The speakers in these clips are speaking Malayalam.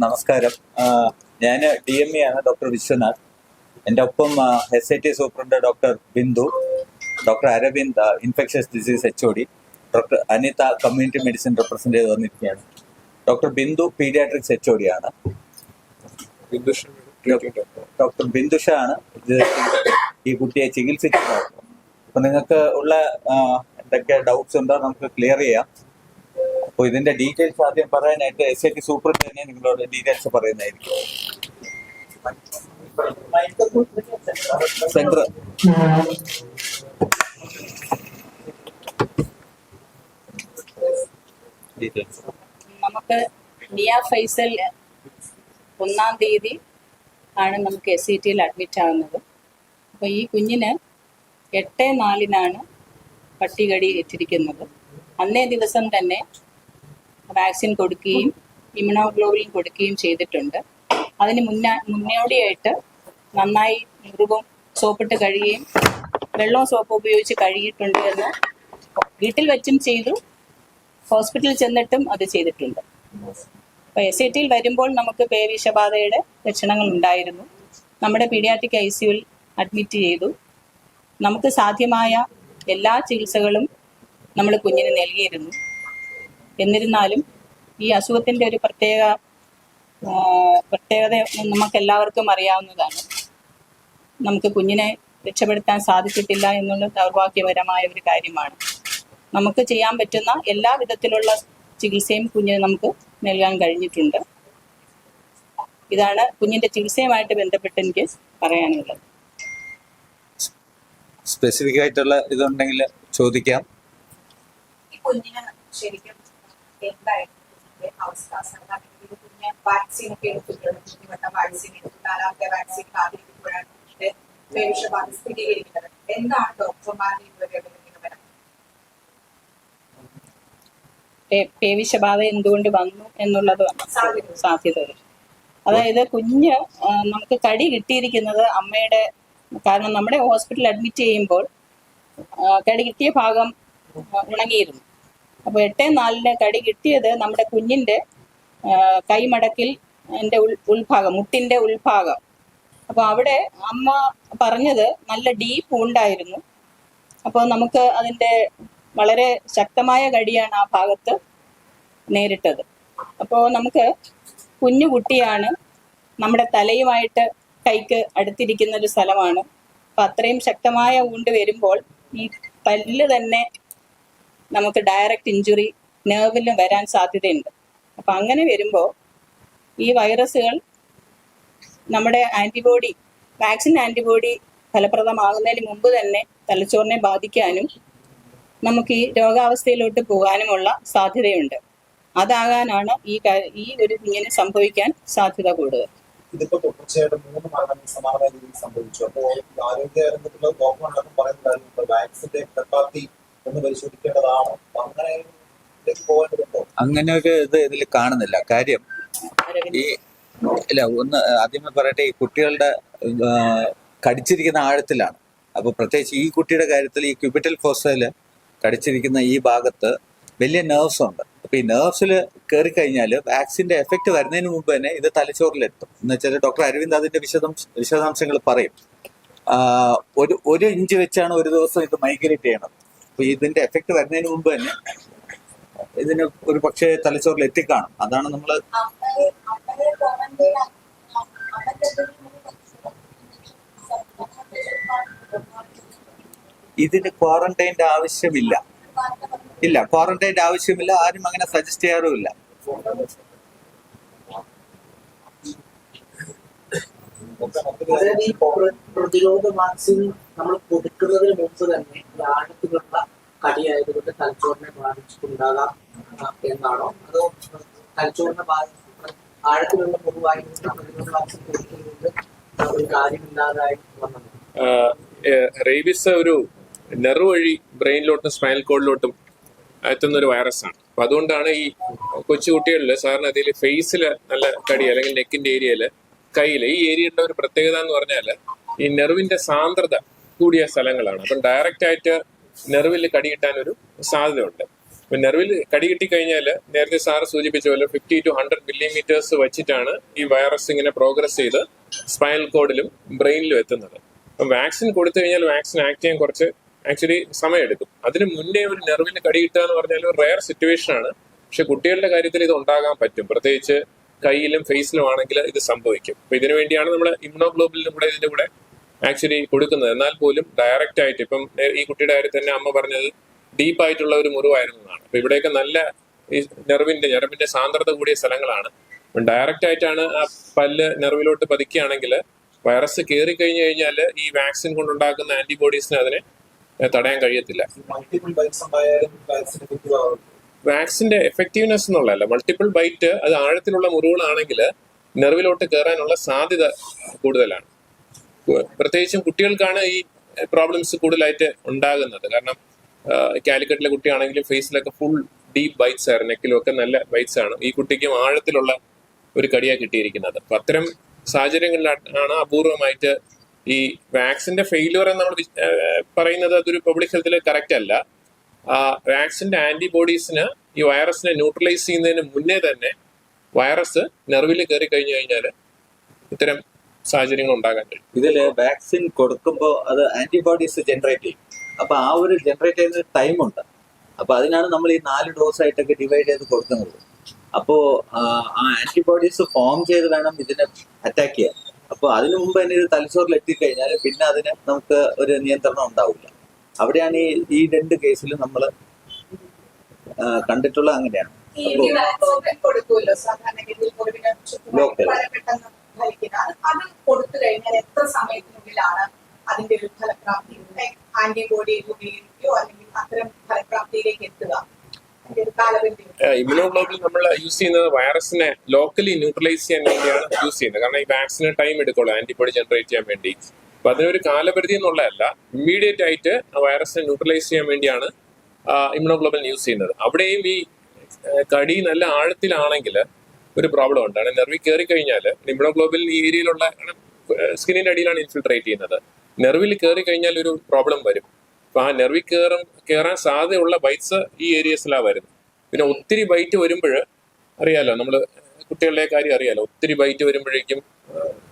നമസ്കാരം. ഞാൻ ഡി എം ഇ ആണ് ഡോക്ടർ വിശ്വനാഥ്. എന്റെ ഒപ്പം S I T superintendent doctor Bindu doctor Aravind infectious disease H O D doctor Anitha community medicine represent ചെയ്ത് വന്നിരിക്കുകയാണ്. Doctor Bindu paediatrics H O D ആണ്. ഡോക്ടർ ബിന്ദുഷ ആണ് ഈ കുട്ടിയെ ചികിത്സിക്കുന്നത്. അപ്പൊ നിങ്ങൾക്ക് ഉള്ള എന്തൊക്കെ ഡൗട്ട്സ് ഉണ്ടോ നമുക്ക് ക്ലിയർ ചെയ്യാം. അപ്പോൾ ഇതിന്റെ ഡീറ്റെയിൽസ് ആദ്യം പറയാനായിട്ട് എസ് ഐ ടി സൂപ്രണ്ട് തന്നെ നിങ്ങളോട് ഡീറ്റെയിൽസ് പറയുന്നതായിരിക്കും. സെന്റർ നമുക്ക് മിയ ഫൈസൽ ഒന്നാം തീയതി ആണ് നമുക്ക് എസ് സി ടിയിൽ അഡ്മിറ്റ് ആവുന്നത്. അപ്പോൾ ഈ കുഞ്ഞിന് എട്ട് നാലിനാണ് പട്ടികടി ഏറ്റിരിക്കുന്നത് അന്നേ ദിവസം തന്നെ വാക്സിൻ കൊടുക്കുകയും ഇമ്യൂണോഗ്ലോബിൻ കൊടുക്കുകയും ചെയ്തിട്ടുണ്ട്. അതിന് മുന്നേ മുന്നോടിയായിട്ട് നന്നായി മുറിവും സോപ്പിട്ട് കഴുകുകയും വെള്ളവും സോപ്പ് ഉപയോഗിച്ച് കഴുകിയിട്ടുണ്ട് എന്ന് വീട്ടിൽ വെച്ചും ചെയ്തു. ഹോസ്പിറ്റലിൽ ചെന്നിട്ടും അത് ചെയ്തിട്ടുണ്ട്. അപ്പോൾ എസ് ഐ ടിയിൽ വരുമ്പോൾ നമുക്ക് പേവിഷബാധയുടെ ലക്ഷണങ്ങൾ ഉണ്ടായിരുന്നു. നമ്മുടെ പീഡിയാട്രിക് ഐ സിയുൽ അഡ്മിറ്റ് ചെയ്തു. നമുക്ക് സാധ്യമായ എല്ലാ ചികിത്സകളും നമ്മൾ കുഞ്ഞിന് നൽകിയിരുന്നു. എന്നിരുന്നാലും ഈ അസുഖത്തിന്റെ ഒരു പ്രത്യേക പ്രത്യേകത നമുക്ക് എല്ലാവർക്കും അറിയാവുന്നതാണ്. നമുക്ക് കുഞ്ഞിനെ രക്ഷപ്പെടുത്താൻ സാധിച്ചിട്ടില്ല എന്നുള്ള ദൗർഭാഗ്യപരമായ ഒരു കാര്യമാണ്. നമുക്ക് ചെയ്യാൻ പറ്റുന്ന എല്ലാ വിധത്തിലുള്ള ചികിത്സയും കുഞ്ഞിന് നമുക്ക് നൽകാൻ കഴിഞ്ഞിട്ടുണ്ട്. ഇതാണ് കുഞ്ഞിന്റെ ചികിത്സയുമായിട്ട് ബന്ധപ്പെട്ട് എനിക്ക് പറയാനുള്ളത്. സ്പെസിഫിക് ആയിട്ടുള്ള ഇതുണ്ടെങ്കിൽ ചോദിക്കാം. ഈ കുഞ്ഞിന് ശരിക്കും എന്തായിരുന്നു ഇതിന്റെ അവസ്ഥ സാധാരണ പിന്നെ വാക്സിൻ ഒക്കെ എടുത്തിട്ടുണ്ട്. കുഞ്ഞുവട്ട വാക്സിൻ എടുത്തു. നാലാമത്തെ വാക്സിൻ കാത്തിരിക്കുമ്പോഴാണ് കുഞ്ഞിന്റെ പേവിഷബാധ സ്ഥിരീകരിക്കുന്നത്. എന്താണ് ഡോക്ടർമാരുടെ ഇതുവരെ നിഗമനം? പേവിഷബാധ എന്തുകൊണ്ട് വന്നു എന്നുള്ളത് സാധ്യത. അതായത് കുഞ്ഞ് നമുക്ക് കടി കിട്ടിയിരിക്കുന്നത് അമ്മയുടെ കാരണം നമ്മുടെ ഹോസ്പിറ്റലിൽ അഡ്മിറ്റ് ചെയ്യുമ്പോൾ കടി കിട്ടിയ ഭാഗം ഉണങ്ങിയിരുന്നു. അപ്പോൾ എട്ട് നാലിന് കടി കിട്ടിയത് നമ്മുടെ കുഞ്ഞിന്റെ കൈമടക്കിൽ എന്റെ ഉൾ ഉൾഭാഗം മുട്ടിന്റെ ഉൾഭാഗം. അപ്പോൾ അവിടെ അമ്മ പറഞ്ഞത് നല്ല ഡീപ്പ് ഉണ്ടായിരുന്നു അപ്പോൾ നമുക്ക് അതിന്റെ വളരെ ശക്തമായ കടിയാണ് ആ ഭാഗത്ത് നേരിട്ടത്. അപ്പോൾ നമുക്ക് കുഞ്ഞു കുട്ടിയാണ് നമ്മുടെ തലയുമായിട്ട് കൈക്ക് അടുത്തിരിക്കുന്ന ഒരു സ്ഥലമാണ്. അപ്പം അത്രയും ശക്തമായ ഊണ്ട് വരുമ്പോൾ ഈ പല്ല് തന്നെ നമുക്ക് ഡയറക്റ്റ് ഇഞ്ചുറി നെർവിലും വരാൻ സാധ്യതയുണ്ട്. അപ്പം അങ്ങനെ വരുമ്പോൾ ഈ വൈറസുകൾ നമ്മുടെ ആന്റിബോഡി വാക്സിൻ ആന്റിബോഡി ഫലപ്രദമാകുന്നതിന് മുമ്പ് തന്നെ തലച്ചോറിനെ ബാധിക്കാനും നമുക്ക് ഈ രോഗാവസ്ഥയിലോട്ട് പോകാനുമുള്ള സാധ്യതയുണ്ട്. അതാകാനാണ് ഈ ഈ ഒരു ഇങ്ങനെ സംഭവിക്കാൻ സാധ്യത കൂടുതൽ. ഇതിപ്പോ തുടർച്ചയായിട്ട് മൂന്ന് മരണം സമാനമായ രീതിയിൽ സംഭവിച്ചു. അപ്പോൾ ആരോഗ്യ രംഗത്തുള്ള ഡോക്ടർ പറയുന്നതായിരുന്നു വാക്സിന്റെ ഫലപ്രാപ്തി ഒന്ന് പരിശോധിക്കേണ്ടതാണോ. അങ്ങനെ അങ്ങനെ ഒരു ഇത് ഇതിൽ കാണുന്നില്ല. കാര്യം ഈ ഇല്ല ഒന്ന് ആദ്യമേ പറയട്ടെ ഈ കുട്ടികളുടെ കടിച്ചിരിക്കുന്ന ആഴത്തിലാണ്. അപ്പൊ പ്രത്യേകിച്ച് ഈ കുട്ടിയുടെ കാര്യത്തിൽ ഈ ക്യൂബിറ്റൽ ഫോസയിൽ കടിച്ചിരിക്കുന്ന ഈ ഭാഗത്ത് വലിയ നെർവ്സ് ഉണ്ട്. അപ്പൊ ഈ നെർവ്സിൽ കയറി കഴിഞ്ഞാൽ വാക്സിന്റെ എഫക്ട് വരുന്നതിന് മുമ്പ് തന്നെ ഇത് തലച്ചോറിലെത്തും. എന്ന് വെച്ചാൽ ഡോക്ടർ അരവിന്ദ് അതിന്റെ വിശദാംശ വിശദാംശങ്ങൾ പറയും. ഒരു ഒരു ഇഞ്ച് വെച്ചാണ് ഒരു ദിവസം ഇത് മൈഗ്രേറ്റ് ചെയ്യണത്. അപ്പൊ ഇതിന്റെ എഫക്ട് വരുന്നതിന് മുമ്പ് തന്നെ ഇതിന് ഒരു പക്ഷേ തലച്ചോറിൽ എത്തിക്കാണും. അതാണ് നമ്മൾ ഇതിന് ക്വാറന്റൈന്റെ ആവശ്യമില്ല. ഇല്ല ക്വാറന്റൈന്റെ ആവശ്യമില്ല. ആരും അങ്ങനെ സജസ്റ്റ് ചെയ്യാറുമില്ല. പ്രതിരോധ വാക്സിൻ നമ്മൾ കൊടുക്കുന്നതിന് മുമ്പ് തന്നെ വ്യാഴത്തിലുള്ള കടിയായതുകൊണ്ട് തലച്ചോറിനെ ബാധിച്ചിട്ടുണ്ടാകാം എന്നാണോ? അതോ തലച്ചോറിനെ ബാധിച്ച് ആഴത്തിലുള്ള മുറിവായതുകൊണ്ട് ഒരു റേബിസ് ഒരു നെറു വഴി ബ്രെയിനിലോട്ടും സ്പൈനൽ കോഡിലോട്ടും എത്തുന്ന ഒരു ആണ് അപ്പൊ അതുകൊണ്ടാണ് ഈ കൊച്ചുകുട്ടികളിൽ സാറിന് അതിൽ ഫേസിൽ നല്ല കടി അല്ലെങ്കിൽ നെക്കിന്റെ ഏരിയയിൽ കയ്യിൽ ഈ ഏരിയയുടെ ഒരു പ്രത്യേകത എന്ന് പറഞ്ഞാൽ ഈ നെർവിന്റെ സാന്ദ്രത കൂടിയ സ്ഥലങ്ങളാണ്. അപ്പം ഡയറക്റ്റ് ആയിട്ട് നെർവിൽ കടി കിട്ടാൻ ഒരു സാധ്യതയുണ്ട് നെർവിൽ കടി കിട്ടി കഴിഞ്ഞാൽ നേരത്തെ സാറ് സൂചിപ്പിച്ച പോലെ ഫിഫ്റ്റി ടു ഹൺഡ്രഡ് മില്ലിമീറ്റേഴ്സ് വെച്ചിട്ടാണ് ഈ വൈറസ് ഇങ്ങനെ പ്രോഗ്രസ് ചെയ്ത് സ്പൈനൽ കോഡിലും ബ്രെയിനിലും എത്തുന്നത്. അപ്പം വാക്സിൻ കൊടുത്തു കഴിഞ്ഞാൽ വാക്സിൻ ആക്ട് ചെയ്യാൻ കുറച്ച് ആക്ച്വലി സമയമെടുക്കും. അതിന് മുന്നേ ഒരു നെർവിന് കടി കിട്ടുക എന്ന് പറഞ്ഞാൽ ഒരു റയർ സിറ്റുവേഷൻ ആണ്. പക്ഷെ കുട്ടികളുടെ കാര്യത്തിൽ ഇത് ഉണ്ടാകാൻ പറ്റും. പ്രത്യേകിച്ച് കയ്യിലും ഫേസിലും ആണെങ്കിൽ ഇത് സംഭവിക്കും. അപ്പൊ ഇതിനു വേണ്ടിയാണ് നമ്മൾ ഇമ്യൂണോഗ്ലോബിലിനും കൂടെ ഇതിന്റെ കൂടെ ആക്ച്വലി കൊടുക്കുന്നത്. എന്നാൽ പോലും ഡയറക്റ്റ് ആയിട്ട് ഇപ്പം ഈ കുട്ടിയുടെ കാര്യത്തിൽ തന്നെ അമ്മ പറഞ്ഞത് ഡീപ്പായിട്ടുള്ള ഒരു മുറിവായിരുന്നു എന്നാണ്. അപ്പൊ ഇവിടെയൊക്കെ നല്ല ഈ നെർവിന്റെ ഞരമ്പിന്റെ സാന്ദ്രത കൂടിയ സ്ഥലങ്ങളാണ്. ഡയറക്റ്റ് ആയിട്ടാണ് ആ പല്ല് നെർവിലോട്ട് പതിക്കുകയാണെങ്കിൽ വൈറസ് കയറി കഴിഞ്ഞു കഴിഞ്ഞാൽ ഈ വാക്സിൻ കൊണ്ടുണ്ടാക്കുന്ന ആന്റിബോഡീസിന് അതിനെ തടയാൻ കഴിയത്തില്ല. വാക്സിന്റെ എഫക്റ്റീവ്നെസ് എന്നുള്ളതല്ല. മൾട്ടിപ്പിൾ ബൈറ്റ് അത് ആഴത്തിലുള്ള മുറിവുകളാണെങ്കിൽ നെർവിലോട്ട് കയറാനുള്ള സാധ്യത കൂടുതലാണ്. പ്രത്യേകിച്ചും കുട്ടികൾക്കാണ് ഈ പ്രോബ്ലംസ് കൂടുതലായിട്ട് ഉണ്ടാകുന്നത്. കാരണം കാലിക്കറ്റിലെ കുട്ടിയാണെങ്കിലും ഫേസിലൊക്കെ ഫുൾ ഡീപ്പ് ബൈറ്റ്സ് ആയിരുന്നു നെക്കിലും ഒക്കെ നല്ല ബൈറ്റ്സ് ആണ്. ഈ കുട്ടിക്കും ആഴത്തിലുള്ള ഒരു കടിയാണ് കിട്ടിയിരിക്കുന്നത്. അപ്പൊ അത്തരം സാഹചര്യങ്ങളിലാണ് അപൂർവമായിട്ട് ഈ വാക്സിന്റെ ഫെയിലുവർ എന്ന് നമ്മൾ പറയുന്നത് അതൊരു പബ്ലിക് ഹെൽത്തിൽ കറക്റ്റ് അല്ല. വാക്സിന്റെ ആന്റിബോഡീസിന് ഈ വൈറസിനെ ന്യൂട്രലൈസ് ചെയ്യുന്നതിന് മുന്നേ തന്നെ വൈറസ് നെർവിൽ കയറി കഴിഞ്ഞു കഴിഞ്ഞാൽ ഇത്തരം സാഹചര്യങ്ങൾ ഉണ്ടാകാൻ കഴിയും. ഇതിൽ വാക്സിൻ കൊടുക്കുമ്പോൾ അത് ആന്റിബോഡീസ് ജനറേറ്റ് ചെയ്യും. അപ്പൊ ആ ഒരു ജനറേറ്റ് ചെയ്യുന്ന ടൈം ഉണ്ട്. അപ്പൊ അതിനാണ് നമ്മൾ ഈ നാല് ഡോസ് ആയിട്ടൊക്കെ ഡിവൈഡ് ചെയ്ത് കൊടുക്കുന്നത്. അപ്പോ ആ ആന്റിബോഡീസ് ഫോം ചെയ്ത് വേണം ഇതിനെ അറ്റാക്ക് ചെയ്യാൻ. അപ്പൊ അതിനു മുമ്പ് തന്നെ ഇത് തലച്ചോറിൽ എത്തിക്കഴിഞ്ഞാൽ പിന്നെ അതിന് നമുക്ക് ഒരു നിയന്ത്രണം ഉണ്ടാവില്ല. അവിടെയാണ് ഈ ഈ രണ്ട് കേസിലും നമ്മൾ കണ്ടിട്ടുള്ള അങ്ങനെയാണ്. ഈ അപ്പോ ഫലിക്കുന്നത് അത് കൊടുത്തു കഴിഞ്ഞാൽ എത്ര സമയത്തിനുള്ളിലാണ് അതിന്റെ ഒരു ഫലപ്രാപ്തി ആന്റിബോഡി ഉപയോഗിക്കുകയോ അല്ലെങ്കിൽ അത്തരം ഫലപ്രാപ്തിയിലേക്ക് എത്തുക. ഇമ്യൂണോഗ്ലോബിൻ നമ്മൾ യൂസ് ചെയ്യുന്നത് വൈറസിനെ ലോക്കലി ന്യൂട്രലൈസ് ചെയ്യാൻ വേണ്ടിയാണ് യൂസ് ചെയ്യുന്നത്. കാരണം ഈ വാക്സിന് ടൈം എടുക്കുള്ളൂ ആന്റിബോഡി ജനറേറ്റ് ചെയ്യാൻ വേണ്ടി. അപ്പൊ അതിനൊരു കാലപരിധി എന്നുള്ളതല്ല ഇമ്മീഡിയറ്റ് ആയിട്ട് വൈറസിനെ ന്യൂട്രലൈസ് ചെയ്യാൻ വേണ്ടിയാണ് ഇമ്യൂണോഗ്ലോബിൻ യൂസ് ചെയ്യുന്നത്. അവിടെയും ഈ കടി നല്ല ആഴത്തിലാണെങ്കിൽ ഒരു പ്രോബ്ലം ഉണ്ട് അങ്ങനെ നെർവി കയറി കഴിഞ്ഞാൽ ഇമ്യൂണോഗ്ലോബിൻ ഈ ഏരിയയിലുള്ള സ്കിന്നിന്റെ അടിയിലാണ് ഇൻഫിൽട്രേറ്റ് ചെയ്യുന്നത്. നെർവിൽ കയറി കഴിഞ്ഞാൽ ഒരു പ്രോബ്ലം വരും. അപ്പൊ ആ നെർവിൽ കയറും കയറാൻ സാധ്യതയുള്ള ബൈറ്റ്സ് ഈ ഏരിയസിലാണ് വരുന്നത്. പിന്നെ ഒത്തിരി ബൈറ്റ് വരുമ്പോൾ അറിയാലോ നമ്മൾ കുട്ടികളുടെ കാര്യം അറിയാലോ. ഒത്തിരി ബൈറ്റ് വരുമ്പോഴേക്കും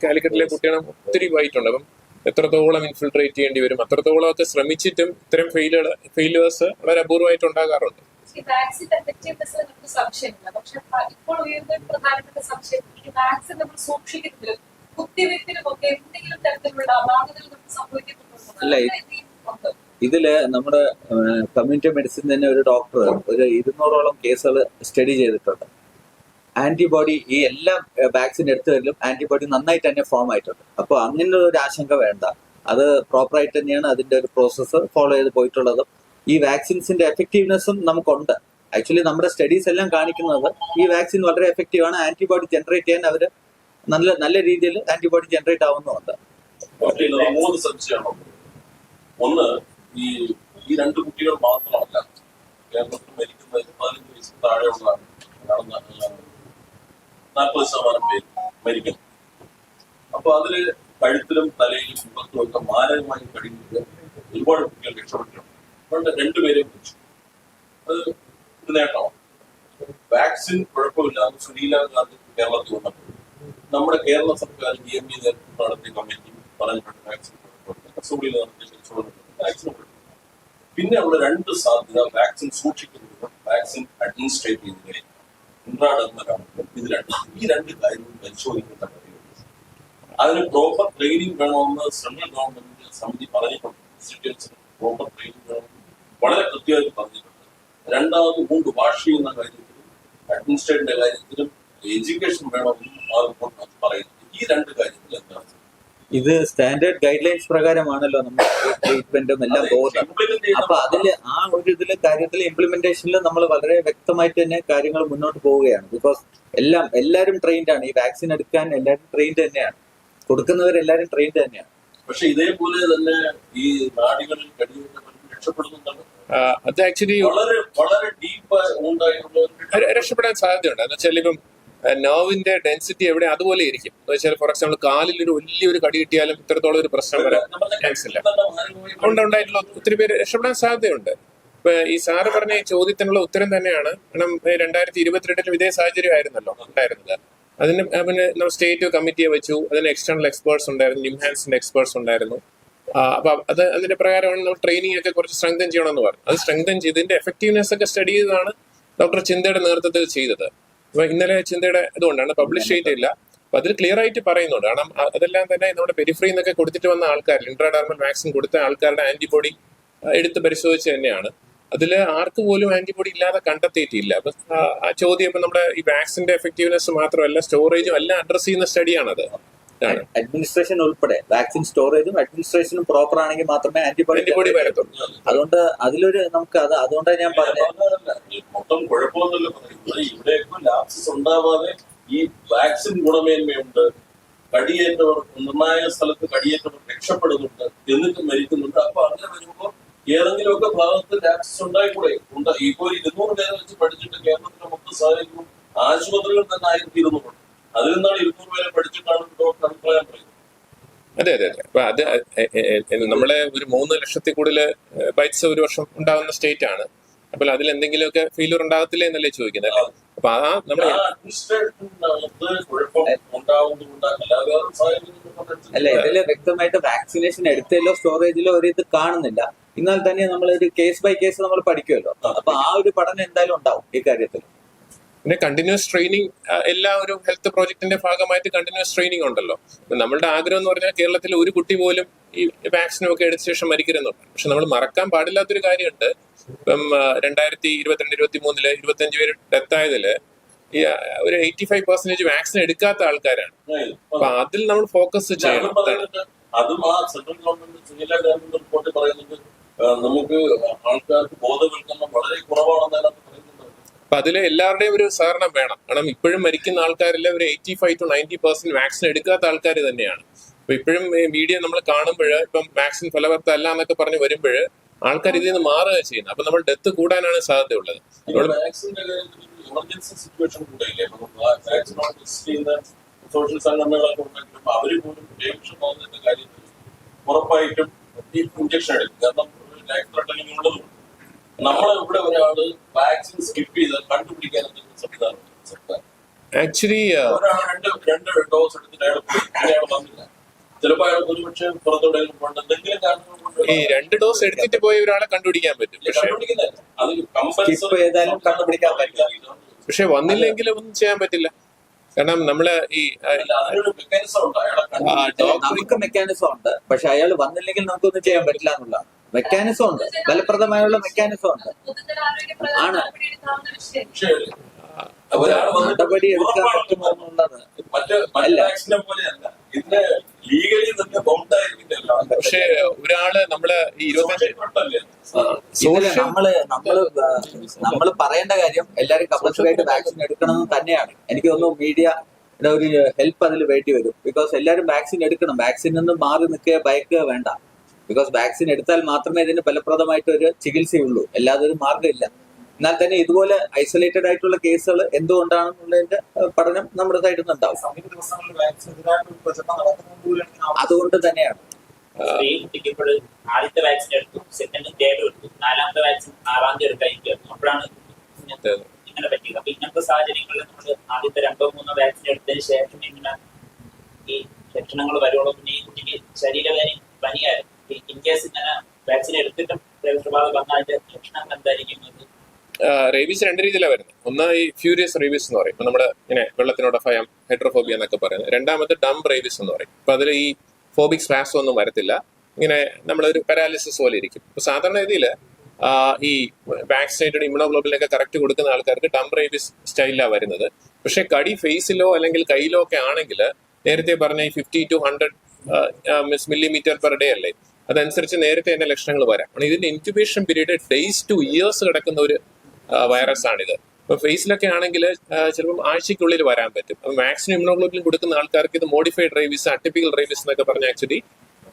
കാലിക്കറ്റിലെ കുട്ടികളെ ഒത്തിരി ബൈറ്റ് ഉണ്ട്. അപ്പം എത്രത്തോളം ഇൻഫിൽട്രേറ്റ് ചെയ്യേണ്ടി വരും അത്രത്തോളം ഒക്കെ ശ്രമിച്ചിട്ടും ഇത്തരം ഫെയിലുകൾ ഫെയിലുവേഴ്സ് വളരെ അപൂർവമായിട്ട് ഉണ്ടാകാറുണ്ട്. ഈ വാക്സിന്റെ എഫക്റ്റീവ്നെസ് നമുക്ക് സംശയമില്ല. പക്ഷെ ഇപ്പോൾ ഉയർന്ന ഒരു പ്രധാനപ്പെട്ട സംശയം ഈ വാക്സിൻ നമ്മൾ സൂക്ഷിക്കുന്നതിലും കുത്തിവയ്പ്പിനും ഒക്കെ എന്തെങ്കിലും തരത്തിലുള്ള അപാകതകൾ നമുക്ക് സംഭവിക്കുന്നുണ്ടോ? ഇതിൽ നമ്മുടെ കമ്മ്യൂണിറ്റി മെഡിസിൻ തന്നെ ഒരു ഡോക്ടർ ഒരു ഇരുന്നൂറോളം കേസുകൾ സ്റ്റഡി ചെയ്തിട്ടുണ്ട്. ആന്റിബോഡി ഈ എല്ലാ വാക്സിൻ എടുത്തതിലും ആന്റിബോഡി നന്നായിട്ട് തന്നെ ഫോം ആയിട്ടുണ്ട്. അപ്പോൾ അങ്ങനെ ഒരു ആശങ്ക വേണ്ട. അത് പ്രോപ്പറായിട്ട് തന്നെയാണ് അതിന്റെ ഒരു പ്രോസസ്സ് ഫോളോ ചെയ്ത് പോയിട്ടുള്ളതും. ഈ വാക്സിൻസിന്റെ എഫക്റ്റീവ്നെസ്സും നമുക്കുണ്ട്. ആക്ച്വലി നമ്മുടെ സ്റ്റഡീസ് എല്ലാം കാണിക്കുന്നത് ഈ വാക്സിൻ വളരെ എഫക്റ്റീവ് ആണ്. ആന്റിബോഡി ജനറേറ്റ് ചെയ്യാൻ അവർ നല്ല നല്ല രീതിയിൽ ആന്റിബോഡി ജനറേറ്റ് ആവുന്നുണ്ട് മൂന്ന് സംശയമാണ്. ഒന്ന് ഈ ഈ രണ്ട് കുട്ടികൾ മാത്രമല്ല കേരളത്തിൽ മരിക്കുന്നത് പതിനഞ്ച് വയസ്സിന് താഴെയുള്ള നാൽപ്പത് ശതമാനം പേര് മരിക്കുന്നു. അപ്പൊ അതിൽ കഴുത്തിലും തലയിലും മുഖത്തും ഒക്കെ മാരകമായി കഴിയുന്നത് ഒരുപാട് കുട്ടികൾ രക്ഷപ്പെട്ടിട്ടുണ്ട്. അതുകൊണ്ട് രണ്ടുപേരെയും വിളിച്ചു അത് ഒരു നേട്ടമാണ് വാക്സിൻ കുഴപ്പമില്ലാതെ സുനീല ഗാന്ധി കേരളത്തിൽ വന്നപ്പോൾ. നമ്മുടെ കേരള സർക്കാർ ഡി എം ഇ നേതൃത്വം നടത്തിയ കമ്മിറ്റി പറഞ്ഞിട്ടുണ്ട് വാക്സിൻ കുഴപ്പമില്ല. വാക്സിൻ പിന്നെ ഉള്ള രണ്ട് സാധ്യത വാക്സിൻ സൂക്ഷിക്കുന്നതിനും വാക്സിൻ അഡ്മിനിസ്ട്രേറ്റ് ചെയ്യുന്നതിനും ഇൻട്രാഡെർമലാണ് ഇത് രണ്ട് ഈ രണ്ട് കാര്യങ്ങൾ പരിശോധിക്കുന്ന അതിന് പ്രോപ്പർ ട്രെയിനിങ് വേണമെന്ന് സെൻട്രൽ ഗവൺമെന്റിന്റെ സമിതി പറഞ്ഞിട്ടുണ്ട്. പ്രോപ്പർ ട്രെയിനിങ് വളരെ കൃത്യമായിട്ട് പറഞ്ഞിട്ടുണ്ട്. രണ്ടാമത് മൂണ്ട് വാഷ് ചെയ്യുന്ന കാര്യത്തിലും അഡ്മിനിസ്ട്രേഷന്റെ കാര്യത്തിലും എഡ്യൂക്കേഷൻ വേണമെന്നും ആ പറയുന്നത് ഈ രണ്ട് കാര്യത്തിൽ എന്താണ്? ഇത് സ്റ്റാൻഡേർഡ് ഗൈഡ് ലൈൻസ് പ്രകാരമാണല്ലോ നമ്മൾ ട്രീറ്റ്മെന്റും എല്ലാം പോകുന്നത്. അപ്പൊ അതിൽ ആ ഒരു ഇതിൽ കാര്യത്തിൽ ഇംപ്ലിമെന്റേഷനിൽ നമ്മൾ വളരെ വ്യക്തമായിട്ട് തന്നെ കാര്യങ്ങൾ മുന്നോട്ട് പോവുകയാണ്. ബിക്കോസ് എല്ലാം എല്ലാവരും ട്രെയിൻഡ് ആണ്. ഈ വാക്സിൻ എടുക്കാൻ എല്ലാവരും ട്രെയിൻഡ് തന്നെയാണ്. കൊടുക്കുന്നവരെല്ലാരും ട്രെയിൻഡ് തന്നെയാണ്. പക്ഷെ ഇതേപോലെ തന്നെ ഈ നാടുകളിൽ പലരും രക്ഷപ്പെടുന്നുണ്ടല്ലോ അത് ആക്ച്വലി വളരെ വളരെ ഡീപ്പ് രക്ഷപ്പെടാൻ സാധ്യതയുണ്ട്. എന്ന് വെച്ചാൽ ഇപ്പം നെർവിന്റെ ഡെൻസിറ്റി എവിടെ അതുപോലെ ഇരിക്കും. എന്ന് വെച്ചാൽ ഫോർ എക്സാമ്പിൾ കാലിൽ ഒരു വലിയൊരു കടി കിട്ടിയാലും ഇത്രത്തോളം ഒരു പ്രശ്നം വരാൻ ചാൻസ് ഇല്ല. ഉണ്ടായിട്ടുള്ള ഒത്തിരി പേര് രക്ഷപ്പെടാൻ സാധ്യതയുണ്ട്. ഇപ്പൊ ഈ സാറ് പറഞ്ഞ ഈ ചോദ്യത്തിനുള്ള ഉത്തരം തന്നെയാണ്. കാരണം രണ്ടായിരത്തി ഇരുപത്തിരണ്ടിലും ഇതേ സാഹചര്യം ആയിരുന്നല്ലോ ഉണ്ടായിരുന്നത്. അതിന് പിന്നെ സ്റ്റേറ്റ് കമ്മിറ്റിയെ വെച്ചു. അതിന് എക്സ്റ്റേണൽ എക്സ്പേർട്സ് ഉണ്ടായിരുന്നു. ന്യൂഹാൻസിന്റെ എക്സ്പേർട്സ് ഉണ്ടായിരുന്നു. അപ്പൊ അത് അതിന്റെ പ്രകാരമാണ് നമ്മൾ ട്രെയിനിങ് ഒക്കെ കുറച്ച് സ്ട്രെങ്തൻ ചെയ്യണമെന്ന് പറഞ്ഞു അത് സ്ട്രെങ്തൻ ചെയ്ത് ഇതിന്റെ എഫക്റ്റീവ്നെസ് ഒക്കെ സ്റ്റഡി ചെയ്തതാണ് ഡോക്ടർ ചിന്തയുടെ നേതൃത്വത്തിൽ ചെയ്തത്. അപ്പൊ ഇന്നലെ ചിന്തയുടെ ഇതുകൊണ്ടാണ് പബ്ലിഷ് ചെയ്തിട്ടില്ല. അപ്പൊ അതിൽ ക്ലിയർ ആയിട്ട് പറയുന്നുണ്ട്. കാരണം അതെല്ലാം തന്നെ നമ്മുടെ പെരിഫ്രി എന്നൊക്കെ കൊടുത്തിട്ട് വന്ന ആൾക്കാർ ഇൻട്രാഡാർമൽ വാക്സിൻ കൊടുത്ത ആൾക്കാരുടെ ആന്റിബോഡി എടുത്ത് പരിശോധിച്ച് തന്നെയാണ്. അതിൽ ആർക്ക് പോലും ആന്റിബോഡി ഇല്ലാതെ കണ്ടെത്തിയിട്ടില്ല. അപ്പൊ ആ, ചോദ്യം ഇപ്പൊ നമ്മുടെ ഈ വാക്സിന്റെ എഫക്റ്റീവ്നെസ് മാത്രമല്ല സ്റ്റോറേജും എല്ലാം അഡ്രസ് ചെയ്യുന്ന സ്റ്റഡിയാണത് അഡ്മിനിസ്ട്രേഷൻ ഉൾപ്പെടെ വാക്സിൻ സ്റ്റോറേജും അഡ്മിനിസ്ട്രേഷനും പ്രോപ്പർ ആണെങ്കിൽ മാത്രമേ ആന്റിബോഡി ആന്റിബോഡി വരത്തുള്ളൂ. അതുകൊണ്ട് അതിലൊരു നമുക്ക് അത് അതുകൊണ്ടാണ് ഞാൻ പറഞ്ഞത്. ഈ മൊത്തം കുഴപ്പമൊന്നുമല്ല. ഇവിടെയൊക്കെ ലാപ്സസ് ഉണ്ടാവാതെ ഈ വാക്സിൻ ഗുണമേന്മയുണ്ട്. കടിയേറ്റവർ നിർണായക സ്ഥലത്ത് കടിയേറ്റവർ രക്ഷപ്പെടുന്നുണ്ട് എന്നിട്ട് മരിക്കുന്നുണ്ട്. അപ്പൊ അങ്ങനെ വരുമ്പോ ഏതെങ്കിലുമൊക്കെ ഭാഗത്ത് ലാപ്സസ് ഉണ്ടായിക്കൂടെ? ഉണ്ട്. ഇപ്പൊ ഇരുന്നൂറ് പേരെ വെച്ച് പഠിച്ചിട്ട് കേരളത്തിലെ മൊത്തം സാഹചര്യം ആശുപത്രികൾ തന്നെ ആയിരത്തി ഇരുന്നൂറ് അതിൽ നിന്നാണ് ഇരുന്നൂറ് പേരെ പഠിച്ചിട്ടാണ് ഡോക്ടർ അഭിപ്രായം പറയുന്നത് അതെ അതെ അതെ. അപ്പൊ അത് നമ്മളെ ഒരു മൂന്ന് ലക്ഷത്തിൽ കൂടുതൽ ബൈറ്റ്സ് ഒരു വർഷം ഉണ്ടാകുന്ന സ്റ്റേറ്റ് ആണ്. അപ്പോൾ അതിൽ എന്തെങ്കിലുമൊക്കെ ഫെയിലൂർ ഉണ്ടാകത്തില്ലേ എന്നല്ലേ ചോദിക്കുന്നത് അല്ലേ? അപ്പൊ ആ നമ്മുടെ അല്ല. ഇതിൽ വ്യക്തമായിട്ട് വാക്സിനേഷൻ എടുത്തല്ലോ സ്റ്റോറേജിലോ ഒരു ഇത് കാണുന്നില്ല. എന്നാൽ തന്നെ നമ്മൾ ഒരു കേസ് ബൈ കേസ് നമ്മൾ പഠിക്കുമല്ലോ. അപ്പൊ ആ ഒരു പഠനം എന്തായാലും ഉണ്ടാവും ഈ കാര്യത്തിൽ. പിന്നെ കണ്ടിന്യൂസ് ട്രെയിനിങ് എല്ലാ ഒരു ഹെൽത്ത് പ്രോജക്ടിന്റെ ഭാഗമായിട്ട് കണ്ടിന്യൂസ് ട്രെയിനിങ് ഉണ്ടല്ലോ. നമ്മളുടെ ആഗ്രഹം എന്ന് പറഞ്ഞാൽ കേരളത്തിൽ ഒരു കുട്ടി പോലും ഈ വാക്സിനും ഒക്കെ എടുത്ത ശേഷം മരിക്കരുന്നുണ്ട് പക്ഷെ നമ്മൾ മറക്കാൻ പാടില്ലാത്തൊരു കാര്യമുണ്ട്. ഇപ്പം രണ്ടായിരത്തി ഇരുപത്തിരണ്ട് ഇരുപത്തി മൂന്നിൽ ഇരുപത്തഞ്ച് പേര് ഡെത്ത് ആയതിൽ ഈ ഒരു എയ്റ്റി ഫൈവ് പെർസെന്റേജ് വാക്സിൻ എടുക്കാത്ത ആൾക്കാരാണ്. അപ്പൊ അതിൽ നമ്മൾ ഫോക്കസ് ചെയ്യണം. അതും ആ സെൻട്രൽ ഗവൺമെന്റ് റിപ്പോർട്ട് പറയുന്നത് നമുക്ക് ആൾക്കാർക്ക് ബോധവൽക്കരണം വളരെ കുറവാണെന്ന് അപ്പൊ അതിൽ എല്ലാവരുടെയും ഒരു സഹകരണം വേണം. കാരണം ഇപ്പോഴും മരിക്കുന്ന ആൾക്കാരിൽ ഒരു eighty five to ninety percent vaccine എടുക്കാത്ത ആൾക്കാർ തന്നെയാണ്. അപ്പൊ ഇപ്പോഴും മീഡിയ നമ്മൾ കാണുമ്പോൾ ഇപ്പം വാക്സിൻ ഫലവർത്തല്ല എന്നൊക്കെ പറഞ്ഞ് വരുമ്പോൾ ആൾക്കാർ ഇതിൽ നിന്ന് മാറുക ചെയ്യുന്നത്. അപ്പൊ നമ്മൾ ഡെത്ത് കൂടാനാണ് സാധ്യതയുള്ളത്. സോഷ്യൽ സംഘടനകളൊക്കെ ഉണ്ടെങ്കിലും പോലും കാര്യത്തിൽ ഉറപ്പായിട്ടും ഈ ഇഞ്ചക്ഷൻ എടുക്കും കാരണം ലൈഫ് ത്രെട്ടനിങ് ഉള്ളതുകൊണ്ട് നമ്മളെ ഇവിടെ ഒരാൾ വാക്സിൻ സ്കിപ്പ് ചെയ്ത് കണ്ടുപിടിക്കാൻ സംവിധാനം സർക്കാർ. ആക്ച്വലി ഒരാൾ രണ്ട് രണ്ട് ഡോസ് എടുത്തിട്ട് അയാൾ അയാൾ വന്നില്ല. ചിലപ്പോൾ അയാൾ ഒരുപക്ഷെ എന്തെങ്കിലും ഈ രണ്ട് ഡോസ് എടുത്തിട്ട് പോയ ഒരാളെ കണ്ടുപിടിക്കാൻ പറ്റും. പക്ഷെ വന്നില്ലെങ്കിൽ ഒന്നും ചെയ്യാൻ പറ്റില്ല. കാരണം നമ്മൾ ഈ നമുക്ക് മെക്കാനിസം ഉണ്ട്. പക്ഷെ അയാൾ വന്നില്ലെങ്കിൽ നമുക്കൊന്നും ചെയ്യാൻ പറ്റില്ല എന്നുള്ളതാണ്. മെക്കാനിസം ഉണ്ട്. ഫലപ്രദമായുള്ള മെക്കാനിസം ഉണ്ട്. ആണ്. നടപടി എടുക്കാൻ പറ്റുമെന്നുള്ളത് പറ്റുമോ എന്നുള്ളത്. അല്ല. ലീഗലി തന്നെ ബൗണ്ട് ആയിരിക്കില്ല പക്ഷേ ഒരാൾ നമ്മൾ ഈ ഇരുപത്തഞ്ച് നമ്മൾ നമ്മൾ നമ്മൾ പറയേണ്ട കാര്യം എല്ലാരും കമ്പൽസറി ആയിട്ട് വാക്സിൻ എടുക്കണമെന്ന് തന്നെയാണ്. എനിക്ക് തോന്നുന്നു മീഡിയ ഒരു ഹെൽപ്പ് അതിൽ വേണ്ടി വരും. ബിക്കോസ് എല്ലാരും വാക്സിൻ എടുക്കണം. വാക്സിൻ നിന്ന് മാറി നിൽക്കുക ഭയക്കുക വേണ്ട. ബിക്കോസ് വാക്സിൻ എടുത്താൽ മാത്രമേ ഇതിന് ഫലപ്രദമായിട്ട് ഒരു ചികിത്സയുള്ളൂ. അല്ലാതെ ഒരു മാർഗമില്ല. എന്നാൽ തന്നെ ഇതുപോലെ ഐസൊലേറ്റഡ് ആയിട്ടുള്ള കേസുകൾ എന്തുകൊണ്ടാണെന്നുള്ളതിന്റെ പഠനം നമ്മുടെ സൈഡിൽ നിന്നുണ്ടാവും അതുകൊണ്ട് തന്നെയാണ്. ഈ കുട്ടിക്ക് ഇപ്പോൾ ആദ്യത്തെ വാക്സിൻ എടുത്തു സെക്കൻഡ് തേർഡ് എടുത്തു നാലാമത്തെ വാക്സിൻ ആറാം തീയതി എടുക്കായിരിക്കും അപ്പോഴാണ് ഇങ്ങനത്തെ ഇങ്ങനെ പറ്റിയത്. അപ്പൊ ഇങ്ങനത്തെ സാഹചര്യങ്ങളിൽ നമ്മൾ ആദ്യത്തെ രണ്ടോ മൂന്നോ വാക്സിൻ എടുത്തതിന് ശേഷം ഇങ്ങനെ ഈ ലക്ഷണങ്ങൾ വരുള്ളൂ. പിന്നെ ഈ കുട്ടിക്ക് ശരീരവേദന പനിയായിരുന്നു. ഇൻ വാക്സിൻ റേബീസ് രണ്ട് രീതിയിലാണ് വരുന്നത്. ഒന്ന് ഈ ഫ്യൂരിയസ് റേബീസ് എന്ന് പറയും. നമ്മുടെ ഇങ്ങനെ വെള്ളത്തിനോട് ഭയം ഹൈഡ്രോഫോബിയ എന്നൊക്കെ പറയുന്നത്. രണ്ടാമത്തെ ഡംപ് റേബീസ് എന്ന് പറയും. അപ്പൊ അതിൽ ഈ ഫോബിക് സ്പാസ് ഒന്നും വരത്തില്ല. ഇങ്ങനെ നമ്മളൊരു പാരാലിസിസ് പോലെ ഇരിക്കും. അപ്പൊ സാധാരണ രീതിയിൽ ഈ വാക്സിനേറ്റഡ് ഇമ്യൂണോഗ്ലോബിനൊക്കെ കറക്റ്റ് കൊടുക്കുന്ന ആൾക്കാർക്ക് ഡംപ് റേബീസ് സ്റ്റൈലിലാണ് വരുന്നത്. പക്ഷെ കടി ഫേസിലോ അല്ലെങ്കിൽ കയ്യിലോ ഒക്കെ ആണെങ്കിൽ നേരത്തെ പറഞ്ഞ ഈ fifty to hundred millimetre per day അല്ലേ? അതനുസരിച്ച് നേരത്തെ തന്നെ ലക്ഷണങ്ങൾ വരാം. ഇതിന്റെ incubation period days to years കിടക്കുന്ന ഒരു വൈറസ് ആണിത്. ഇപ്പൊ ഫേസിലൊക്കെ ആണെങ്കിൽ ചിലപ്പം ആഴ്ചയ്ക്കുള്ളിൽ വരാൻ പറ്റും. അപ്പം വാക്സിൻ ഇമ്യൂണോഗ്ലോബിൻ കൊടുക്കുന്ന ആൾക്കാർക്ക് ഇത് മോഡിഫൈഡ് റേബിസ് അട്ടിപ്പിക്കൽ റേബിസ് എന്നൊക്കെ പറഞ്ഞ ആക്ച്വലി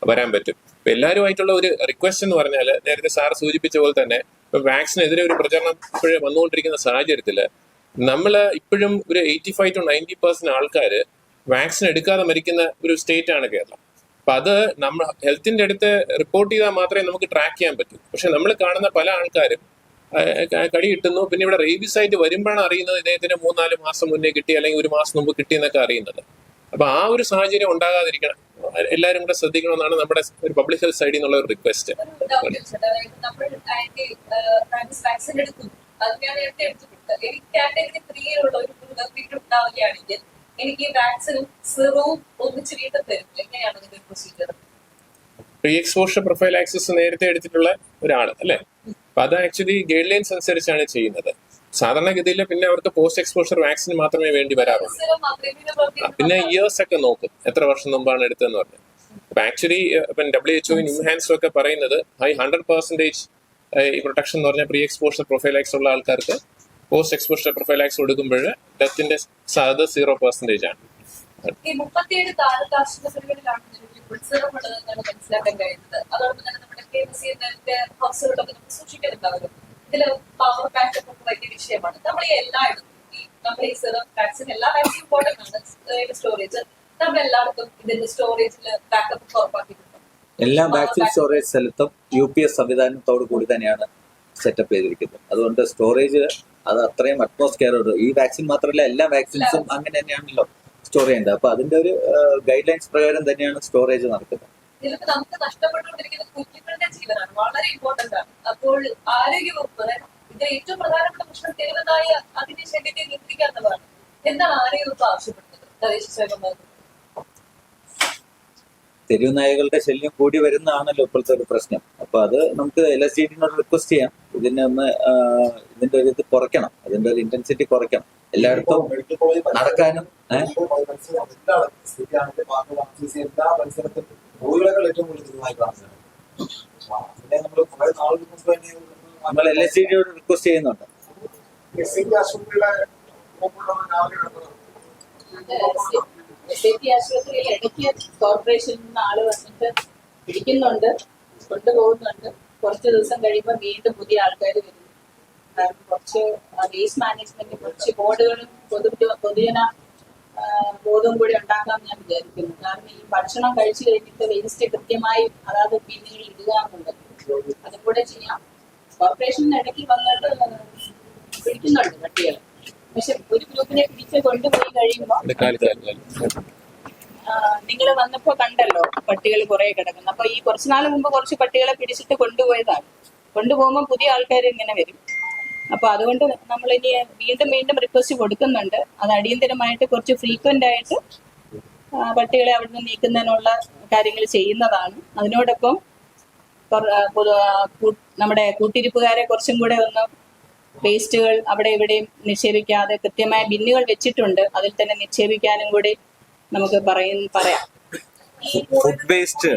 വരാൻ പറ്റും. ഇപ്പൊ എല്ലാവരുമായിട്ടുള്ള ഒരു റിക്വസ്റ്റ് എന്ന് പറഞ്ഞാൽ നേരത്തെ സാർ സൂചിപ്പിച്ച പോലെ തന്നെ ഇപ്പൊ വാക്സിനെതിരെ ഒരു പ്രചരണം ഇപ്പോഴും വന്നുകൊണ്ടിരിക്കുന്ന സാഹചര്യത്തിൽ നമ്മൾ ഇപ്പോഴും ഒരു eighty five to ninety percent ആൾക്കാർ വാക്സിൻ എടുക്കാതെ മരിക്കുന്ന ഒരു സ്റ്റേറ്റ് ആണ് കേരളം. അപ്പൊ അത് നമ്മൾ ഹെൽത്തിന്റെ അടുത്ത് റിപ്പോർട്ട് ചെയ്താൽ മാത്രമേ നമുക്ക് ട്രാക്ക് ചെയ്യാൻ പറ്റൂ. പക്ഷെ നമ്മൾ കാണുന്ന പല ആൾക്കാരും കടി കിട്ടുന്നു പിന്നെ ഇവിടെ റേബീസ് ആയിട്ട് വരുമ്പോഴാണ് അറിയുന്നത് ഇദ്ദേഹത്തിന് മൂന്നാൽ മാസം മുന്നേ കിട്ടി അല്ലെങ്കിൽ ഒരു മാസം മുമ്പ് കിട്ടി എന്നൊക്കെ അറിയുന്നത്. അപ്പൊ ആ ഒരു സാഹചര്യം ഉണ്ടാകാതിരിക്കണം. എല്ലാവരും കൂടെ ശ്രദ്ധിക്കണമെന്നാണ് നമ്മുടെ ഒരു പബ്ലിക് ഹെൽത്ത് സൈഡിൽ നിന്നുള്ള ഒരു റിക്വസ്റ്റ് എടുത്തു ഉണ്ടാവുകയാണെങ്കിൽ എനിക്ക് വാക്സിൻ വാക്സിനും സിറവും ഒന്നിച്ച് വീണ്ടും തരും. എങ്ങനെയാണ് ഇതിന്റെ procedure pre exposure profile access നേരത്തെ എടുത്തിട്ടുള്ള ഒരാൾ അല്ലെ? അപ്പൊ അത് ആക്ച്വലി ഗൈഡ് ലൈൻസ് അനുസരിച്ചാണ് ചെയ്യുന്നത്. സാധാരണഗതിയിൽ പിന്നെ അവർക്ക് പോസ്റ്റ് എക്സ്പോഷർ വാക്സിൻ മാത്രമേ വേണ്ടി വരാറുള്ളൂ. പിന്നെ ഇയേഴ്സ് ഒക്കെ നോക്കും. എത്ര വർഷം മുമ്പാണ് എടുത്തതെന്ന് പറഞ്ഞു. അപ്പൊ ആക്ച്വലി ഇപ്പം ഡബ്ല്യു എച്ച്ഒ ഇൻഹാൻസും ഒക്കെ പറയുന്നത് ഹൈ ഹൺഡ്രഡ് പെർസെന്റേജ് ഈ പ്രൊട്ടക്ഷൻ എന്ന് പറഞ്ഞാൽ പ്രീ എക്സ്പോഷർ പ്രൊഫൈലാക്സ് ഉള്ള ആൾക്കാർക്ക് പോസ്റ്റ് എക്സ്പോഷർ പ്രൊഫൈലാക്സ് കൊടുക്കുമ്പോൾ ഡെത്തിന്റെ സാധ്യത സീറോ പെർസെന്റേജ് ആണ്. ഈ മുപ്പത്തിയേഴ് താഴത്തെ ആശുപത്രികളിലാണ് നിലവിൽ ഉത്സവം ഉള്ളതെന്നാണ് മനസ്സിലാക്കാൻ കഴിയുന്നത്? അതോടൊപ്പം തന്നെ നമ്മുടെ കെ എം സി ഹൗസുകളിലൊക്കെ നമ്മൾ സൂക്ഷിക്കുന്നുണ്ടാവുമല്ലോ ഇതിൽ പവർ ബാക്കപ്പ് ഒക്കെ വലിയ വിഷയമാണ്. നമ്മൾ ഈ എല്ലായിടത്തും ഈ നമ്മൾ ഈ സിറം വാക്സിൻ എല്ലാ ഇമ്പോർട്ടന്റ് ആണ്. സ്റ്റോറേജ് നമ്മൾ എല്ലായിടത്തും ഇതിന്റെ സ്റ്റോറേജിൽ ബാക്കപ്പ് ഉറപ്പാക്കിയിട്ടുണ്ട്. എല്ലാ വാക്സിൻ സ്റ്റോറേജ് സ്ഥലത്തും യു പി എസ് സംവിധാനത്തോടു കൂടി തന്നെയാണ് സെറ്റപ്പ് ചെയ്തിരിക്കുന്നത് അതുകൊണ്ട് സ്റ്റോറേജ് അത് അത്രയും അറ്റ്മോസ്ഫിയർ ഉണ്ട്. ഈ വാക്സിൻ മാത്രമല്ല എല്ലാ വാക്സിൻസും അങ്ങനെ തന്നെയാണല്ലോ സ്റ്റോർ ചെയ്യേണ്ടത്. അപ്പൊ അതിന്റെ ഒരു ഗൈഡ് ലൈൻസ് പ്രകാരം തന്നെയാണ് സ്റ്റോറേജ് നടക്കുന്നത്. നമുക്ക് കുഞ്ഞുങ്ങളുടെ ജീവനാണ്. വളരെ ഇമ്പോർട്ടന്റ് ആണ്. അപ്പോൾ ആരോഗ്യവകുപ്പ് ഏറ്റവും പ്രധാനപ്പെട്ട പ്രശ്നം അതിന്റെ ശല്യത്തെ എന്താണ് ആരോഗ്യവകുപ്പ് ആവശ്യപ്പെടുന്നത്? തദ്ദേശ സ്വയംഭരണ തെരുവ് നായകളുടെ ശല്യം കൂടി വരുന്നതാണല്ലോ ഇപ്പോഴത്തെ ഒരു പ്രശ്നം. അപ്പൊ അത് നമുക്ക് എൽ എസ് ഡിനോട് റിക്വസ്റ്റ് ചെയ്യാം. ഇതിനെ ഒന്ന് ഇതിന്റെ ഒരു ഇത് കുറയ്ക്കണം. അതിന്റെ ഒരു ഇന്റൻസിറ്റി കുറയ്ക്കണം. എല്ലായിടത്തും നടക്കാനും നമ്മൾ എൽ എസ് ഡിയോട് റിക്വസ്റ്റ് ചെയ്യുന്നുണ്ട്. എസ് എസ് ഐ ടി ആശുപത്രിയിൽ ഇടയ്ക്ക് കോർപ്പറേഷനിൽ നിന്ന് ആൾ വന്നിട്ട് പിടിക്കുന്നുണ്ട് കൊണ്ടുപോകുന്നുണ്ട്. കുറച്ച് ദിവസം കഴിയുമ്പോൾ വീണ്ടും പുതിയ ആൾക്കാർ വരുന്നു കാരണം കുറച്ച് വേസ്റ്റ് മാനേജ്മെന്റ് കുറച്ച് ബോർഡുകളും പൊതു പൊതുജന ബോധവും കൂടി ഉണ്ടാക്കാൻ ഞാൻ വിചാരിക്കുന്നു. കാരണം ഈ ഭക്ഷണം കഴിച്ചു കഴിഞ്ഞിട്ട് വേസ്റ്റ് കൃത്യമായി അതാത് പിന്നീട് ഇടുക എന്നുണ്ട് അതും കൂടെ ചെയ്യാം. കോർപ്പറേഷൻ ഇടയ്ക്ക് വന്നിട്ട് പിടിക്കുന്നുണ്ട് പട്ടികൾ പക്ഷെ ഒരു ഗ്രൂപ്പിനെ പിടിച്ച് കൊണ്ടുപോയി കഴിയുമ്പോൾ നിങ്ങൾ വന്നപ്പോ കണ്ടല്ലോ പട്ടികൾ കുറെ കിടക്കുന്നു. അപ്പൊ ഈ കുറച്ചു നാൾ മുമ്പ് കുറച്ച് പട്ടികളെ പിടിച്ചിട്ട് കൊണ്ടുപോയതാണ്. കൊണ്ടുപോകുമ്പോൾ പുതിയ ആൾക്കാർ ഇങ്ങനെ വരും. അപ്പൊ അതുകൊണ്ട് നമ്മൾ ഇനി വീണ്ടും വീണ്ടും റിക്വസ്റ്റ് കൊടുക്കുന്നുണ്ട്. അത് അടിയന്തരമായിട്ട് കുറച്ച് ഫ്രീക്വന്റ് ആയിട്ട് പട്ടികളെ അവിടെ നിന്ന് നീക്കുന്നതിനുള്ള കാര്യങ്ങൾ ചെയ്യുന്നതാണ്. അതിനോടൊപ്പം നമ്മുടെ കൂട്ടിരിപ്പുകാരെ കുറച്ചും കൂടെ ഒന്ന് വേസ്റ്റുകൾ അവിടെ ഇവിടെയും നിക്ഷേപിക്കാതെ കൃത്യമായ ബിന്നുകൾ വെച്ചിട്ടുണ്ട്. അതിൽ തന്നെ നിക്ഷേപിക്കാനും കൂടി നമുക്ക് പറയും പറയാം. ഫുഡ് വേസ്റ്റ്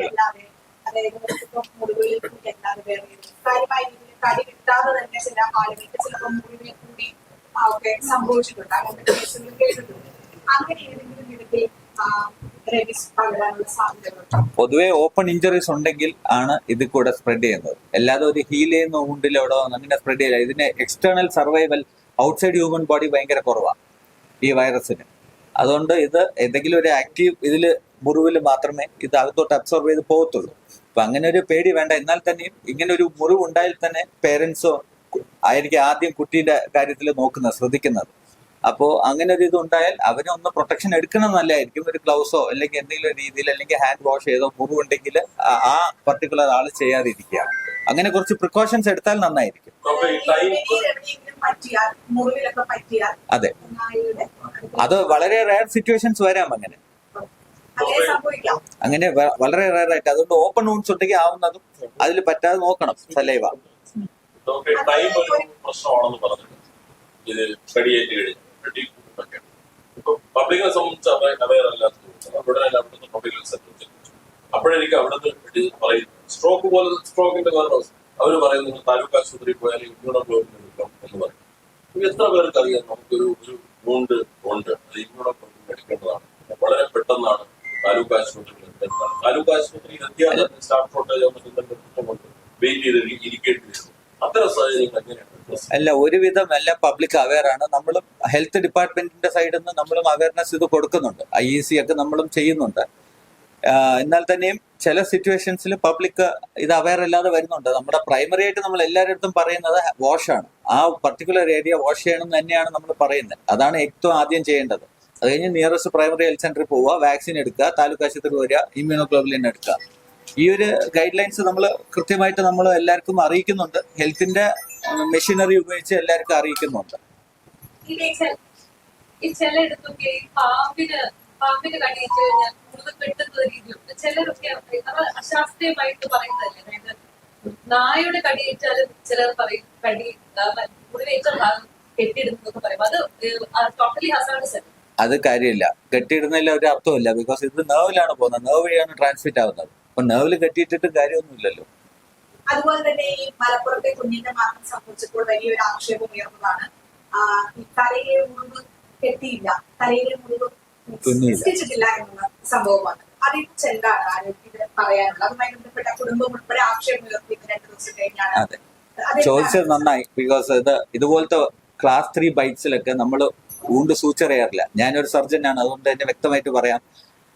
സംഭവിച്ചിട്ടുണ്ട് അങ്ങനെ ഏതെങ്കിലും വിധത്തിൽ പൊതുവെ ഓപ്പൺ ഇഞ്ചറീസ് ഉണ്ടെങ്കിൽ ആണ് ഇത് കൂടെ സ്പ്രെഡ് ചെയ്യുന്നത്. അല്ലാതെ ഒരു ഹീൽ ചെയ്യുന്ന ഊണ്ടിലോടോ അങ്ങനെ സ്പ്രെഡ് ചെയ്യില്ല. ഇതിന് external survival outside human body ഭയങ്കര കുറവാണ് ഈ വൈറസിന് അതുകൊണ്ട് ഇത് എന്തെങ്കിലും ഒരു ആക്റ്റീവ് ഇതിൽ മുറിവിൽ മാത്രമേ ഇത് അകത്തോട്ട് അബ്സോർബ് ചെയ്ത് പോകത്തുള്ളൂ. അപ്പൊ അങ്ങനെ ഒരു പേടി വേണ്ട. എന്നാൽ തന്നെയും ഇങ്ങനെ ഒരു മുറിവ് ഉണ്ടായാൽ തന്നെ പേരൻസോ ആയിരിക്കും ആദ്യം കുട്ടിയുടെ കാര്യത്തിൽ നോക്കുന്നത് ശ്രദ്ധിക്കുന്നത്. അപ്പോ അങ്ങനെ ഒരു ഇത് ഉണ്ടായാൽ അവന് ഒന്ന് പ്രൊട്ടക്ഷൻ എടുക്കണം നല്ലതായിരിക്കും ഒരു ഗ്ലൗസോ അല്ലെങ്കിൽ എന്തെങ്കിലും രീതിയിൽ അല്ലെങ്കിൽ ഹാൻഡ് വാഷ് ചെയ്തോ മൂവ് ആ- ആ പർട്ടിക്കുലർ ആൾ ചെയ്യാതിരിക്കുക. അങ്ങനെ കുറച്ച് പ്രിക്കോഷൻസ് എടുത്താൽ നന്നായിരിക്കും. അതെ. അത് വളരെ റയർ സിറ്റുവേഷൻസ് വരാം അങ്ങനെ. അങ്ങനെ സംഭവിക്കാം. അങ്ങനെ വളരെ റയർ ആയിട്ട്. അതുകൊണ്ട് ഓപ്പൺ വൂൺസ് ഉണ്ടെങ്കിൽ ആവുന്നതും അതിൽ പറ്റാതെ നോക്കണം സലൈവ. പ്രശ്നമാണെന്ന് പറഞ്ഞിട്ട് ഇത് കടിയേറ്റ് കഴിഞ്ഞു. പബ്ലിക്കിനെ സംബന്ധിച്ച് അവയർ അല്ലാത്തത് അവിടെ അവിടുന്ന് പബ്ലിക്കിനെ സെറ്റ് അപ്പോഴെനിക്ക് അവിടുന്ന് വെട്ടി പറയുന്നു. സ്ട്രോക്ക് പോലെ സ്ട്രോക്കിന്റെ കാരണം അവർ പറയുന്നത് താലൂക്ക് ആശുപത്രിയിൽ പോയാൽ ഇമ്മ്യൂണോഗ്ലോബിൻ എടുക്കാം എന്ന് പറയും. എത്ര പേർക്ക് അറിയാം? നമുക്കൊരു ഒരു വൂണ്ട് ഉണ്ട്. അത് ഇമ്മ്യൂണോഗ്ലോബിൻ എടുക്കേണ്ടതാണ്. വളരെ പെട്ടെന്നാണ് താലൂക്ക് ആശുപത്രിയിൽ എത്തേണ്ടതാണ് താലൂക്ക് ആശുപത്രിയിൽ എത്തിയാൽ സ്റ്റാഫ് ഷോർട്ടേജ് ആകുമ്പോൾ വെയിറ്റ് ചെയ്ത് ഇരിക്കേണ്ടി വരും. അല്ല ഒരുവിധം എല്ലാ പബ്ലിക് അവയർ ആണ്. നമ്മളും ഹെൽത്ത് ഡിപ്പാർട്ട്മെന്റിന്റെ സൈഡിൽ നിന്ന് നമ്മളും അവയർനെസ് ഇത് കൊടുക്കുന്നുണ്ട്. ഐ ഇ സി ഒക്കെ നമ്മളും ചെയ്യുന്നുണ്ട്. എന്നാൽ തന്നെയും ചില സിറ്റുവേഷൻസിൽ പബ്ലിക് ഇത് അവയർ അല്ലാതെ വരുന്നുണ്ട്. നമ്മുടെ പ്രൈമറി ആയിട്ട് നമ്മൾ എല്ലാവരുടെ പറയുന്നത് വാഷാണ് ആ പർട്ടിക്കുലർ ഏരിയ വാഷ് ചെയ്യണം തന്നെയാണ് നമ്മൾ പറയുന്നത്. അതാണ് ഏറ്റവും ആദ്യം ചെയ്യേണ്ടത്. അത് കഴിഞ്ഞ് നിയറസ്റ്റ് പ്രൈമറി ഹെൽത്ത് സെന്ററിൽ പോവുക വാക്സിൻ എടുക്കുക താലൂക്ക് ആശുപത്രി വരിക ഇമ്മ്യൂണോഗ്ലോബുലിൻ എടുക്കുക. ഈ ഒരു ഗൈഡ് ലൈൻസ് നമ്മൾ കൃത്യമായിട്ട് നമ്മൾ എല്ലാവർക്കും അറിയിക്കുന്നുണ്ട്. ഹെൽത്തിന്റെ മെഷീനറി ഉപയോഗിച്ച് എല്ലാവർക്കും അറിയിക്കുന്നുണ്ട്. ചിലയിടത്തൊക്കെ പാമ്പിന് പാമ്പിന് കഴിഞ്ഞാൽ കൂടുതൽ പെട്ടെന്ന് ചിലരൊക്കെ അത് അശാസ്ത്രീയമായിട്ട് പറയുന്നതല്ലേ. അതായത് നായയുടെ കടിയേറ്റാലും ചിലർ പറയും കടി മുറിവേറ്റ ഭാഗം കെട്ടിയിടുന്നതൊക്കെ പറയും. അത് ടോട്ടലി ഹസാർഡസ് അല്ല? അത് കാര്യമില്ല. കെട്ടിയിടുന്നതിൽ ഒരു അർത്ഥമില്ല ബിക്കോസ് ഇത് നേവിലാണ് പോകുന്നത്. നേവ് വഴിയാണ് ട്രാൻസ്മിറ്റ് ആവുന്നത്. അപ്പൊ നെർവിൽ കെട്ടിയിട്ടിട്ട് കാര്യമൊന്നുമില്ലല്ലോ. അതുപോലെ തന്നെ ഈ മലപ്പുറത്തെ കുഞ്ഞിന്റെ മരണം സംബന്ധിച്ചപ്പോൾ വലിയൊരു ആക്ഷേപം ഉയർന്നതാണ്. ഈ തലയിലെ മുറിവ് കെട്ടിയില്ല. തലയിലെ മുറിവ്. സൃഷ്ടിച്ചിട്ടില്ല എന്നുള്ള സംഭവമാണ്. അതിനെക്കുറിച്ച് എന്താണ് ആരോഗ്യത്തിന് പറയാനുള്ളത്? അതുമായി ബന്ധപ്പെട്ട കുടുംബം ഉൾപ്പെടെ ആക്ഷേപം ഉയർത്തി രണ്ട് ദിവസം കഴിഞ്ഞാണ്. ചോദിച്ചത് നന്നായി. ബിക്കോസ് ഇത് ഇതുപോലത്തെ ക്ലാസ് ത്രീ ബൈറ്റ്സിലൊക്കെ നമ്മൾ ഊണ്ട് സൂച്ചർ ചെയ്യാറില്ല. ഞാനൊരു സർജൻ ആണ്. അതുകൊണ്ട് തന്നെ വ്യക്തമായിട്ട് പറയാം.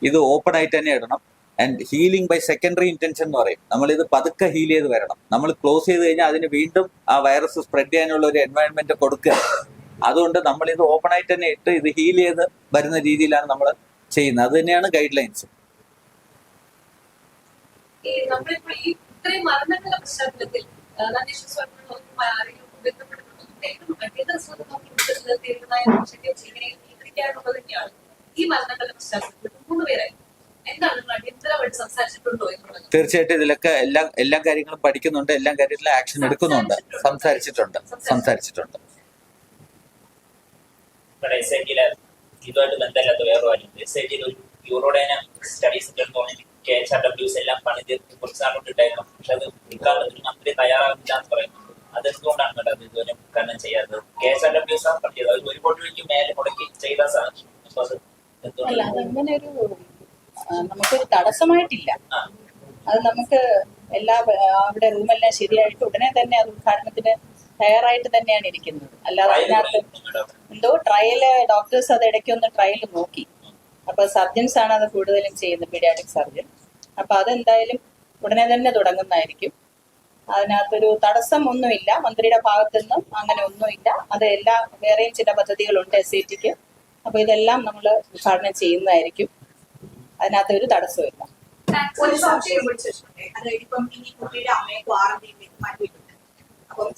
ഇത് ഓപ്പൺ ആയിട്ട് തന്നെ ഇടണം. And healing by secondary intention എന്ന് പറയും. നമ്മൾ ഇത് പതുക്കെ ഹീൽ ചെയ്ത് വരണം. നമ്മൾ ക്ലോസ് ചെയ്ത് കഴിഞ്ഞാൽ അതിന് വീണ്ടും ആ വൈറസ് സ്പ്രെഡ് ചെയ്യാനുള്ള ഒരു എൻവയൺമെന്റ് കൊടുക്കുക. അതുകൊണ്ട് നമ്മൾ ഇത് ഓപ്പൺ ആയിട്ട് തന്നെ ഇട്ട് ഇത് ഹീൽ ചെയ്ത് വരുന്ന രീതിയിലാണ് നമ്മൾ ചെയ്യുന്നത്. അത് തന്നെയാണ് ഗൈഡ് ലൈൻസ് ഈ മരണങ്ങളുടെ പശ്ചാത്തലത്തിൽ മൂന്ന് പേരായി. തീർച്ചയായിട്ടും ഇതിലൊക്കെ എല്ലാ എല്ലാ കാര്യങ്ങളും പഠിക്കുന്നുണ്ട് എല്ലാ കാര്യത്തിലും ആക്ഷൻ എടുക്കുന്നുണ്ട് സംസാരിച്ചിട്ടുണ്ട്. സംസാരിച്ചിട്ടുണ്ട് ഇതുമായിട്ട് ബന്ധമില്ലാത്ത വേറെ കാര്യമുണ്ട് എസ് ഐ ടിയിൽ ഒരു urodynamic studies എടുത്തോണെങ്കിൽ K H R W S എല്ലാം പണിത് കുറച്ച് നാളുകൊണ്ടിട്ടായിരുന്നു പക്ഷെ അത് നിൽക്കാത്തതിന് മന്ത്രി തയ്യാറാകുന്നില്ല എന്ന് പറയുന്നു. അതെന്തുകൊണ്ടാണ് മേഡം അത് ഇതുവരെ ഉദ്ഘാടനം ചെയ്യാത്തത്? കെ എച്ച് ആർ ഡബ്ല്യൂസ് ആണ് പണിയത് ഒരു കോടി രൂപയ്ക്ക് മേലെ മുടക്കി ചെയ്താൽ അത് അല്ല എന്തുകൊണ്ടാണ് നമുക്കൊരു തടസ്സമായിട്ടില്ല. അത് നമുക്ക് എല്ലാ അവിടെ റൂമെല്ലാം ശരിയായിട്ട് ഉടനെ തന്നെ അത് ഉദ്ഘാടനത്തിന് തയ്യാറായിട്ട് തന്നെയാണ് ഇരിക്കുന്നത്. അല്ലാതെ അതിനകത്ത് എന്തോ ട്രയൽ ഡോക്ടേഴ്സ് അത് ഇടയ്ക്കൊന്ന് ട്രയൽ നോക്കി. അപ്പൊ സർജൻസ് ആണ് അത് കൂടുതലും ചെയ്യുന്നത് പീഡിയാട്രിക് സർജൻ അപ്പൊ അതെന്തായാലും ഉടനെ തന്നെ തുടങ്ങുന്നതായിരിക്കും. അതിനകത്തൊരു തടസ്സം ഒന്നുമില്ല. മന്ത്രിയുടെ ഭാഗത്തു നിന്നും അങ്ങനെ ഒന്നുമില്ല. അത് എല്ലാ വേറെയും ചില പദ്ധതികളുണ്ട് എസ് ഐ ടിക്ക് അപ്പൊ ഇതെല്ലാം നമ്മൾ ഉദ്ഘാടനം ചെയ്യുന്നതായിരിക്കും. അതിനകത്ത് ഒരു തടസ്സമില്ല ഒരു സംശയം വിളിച്ചിട്ടുണ്ട് അതായത് ഇപ്പം ഈ കുട്ടിയുടെ അമ്മയെ ക്വാറന്റൈനിലേക്ക് മാറ്റിയിട്ടുണ്ട്. അപ്പം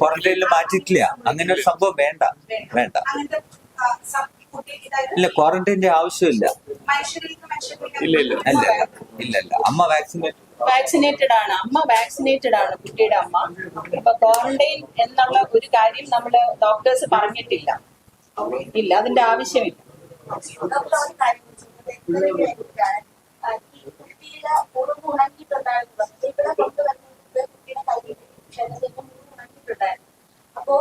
ക്വാറന്റൈനിൽ മാറ്റിയിട്ടില്ല. അങ്ങനെ ഒരു സംഭവം വേണ്ട. വേണ്ട. ഇല്ല ക്വാറന്റൈന്റെ ആവശ്യമില്ല. ഇല്ല, ഇല്ല. അല്ല ഇല്ല ഇല്ല അമ്മ വാക്സിനേറ്റ് വാക്സിനേറ്റഡ് ആണ്. അമ്മ വാക്സിനേറ്റഡ് ആണ് കുട്ടിയുടെ അമ്മ. ഇപ്പൊ ക്വാറന്റൈൻ എന്നുള്ള ഒരു കാര്യം നമ്മൾ ഡോക്ടേഴ്സ് പറഞ്ഞിട്ടില്ല. ഇല്ല അതിന്റെ ആവശ്യമില്ല. അപ്പോ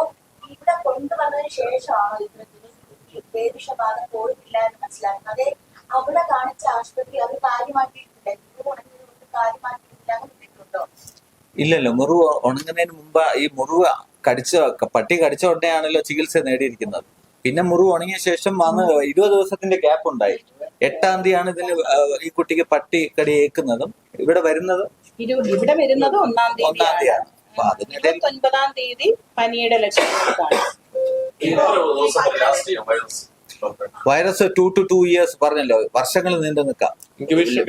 ഇവിടെ കാണിച്ച ആശുപത്രി കാര്യമാക്കിയിട്ടില്ല ഇല്ലല്ലോ മുറിവ് ഉണങ്ങുന്നതിന് മുമ്പ് ഈ മുറിവ് കടിച്ച പട്ടി കടിച്ച ഉടനെയാണല്ലോ ചികിത്സ നേടിയിരിക്കുന്നത്. പിന്നെ മുറിവ് ഉണങ്ങിയ ശേഷം വന്ന് ഇരുപത് ദിവസത്തിന്റെ ഗ്യാപ്പ് ഉണ്ടായി. എട്ടാം തീയതിയാണ് ഇതിന് ഈ കുട്ടിക്ക് പട്ടി കടി ഏൽക്കുന്നതും ഇവിടെ വരുന്നത് ഇവിടെ വരുന്നത് ഒന്നാം തീയതി ഒന്നാം തീയതിയാണ്. അപ്പൊ അതിനിടയിൽ ഒൻപതാം തീയതി പനിയുടെ ലക്ഷണം virus two to two years പറഞ്ഞല്ലോ വർഷങ്ങൾ നീണ്ടു നിൽക്കാം.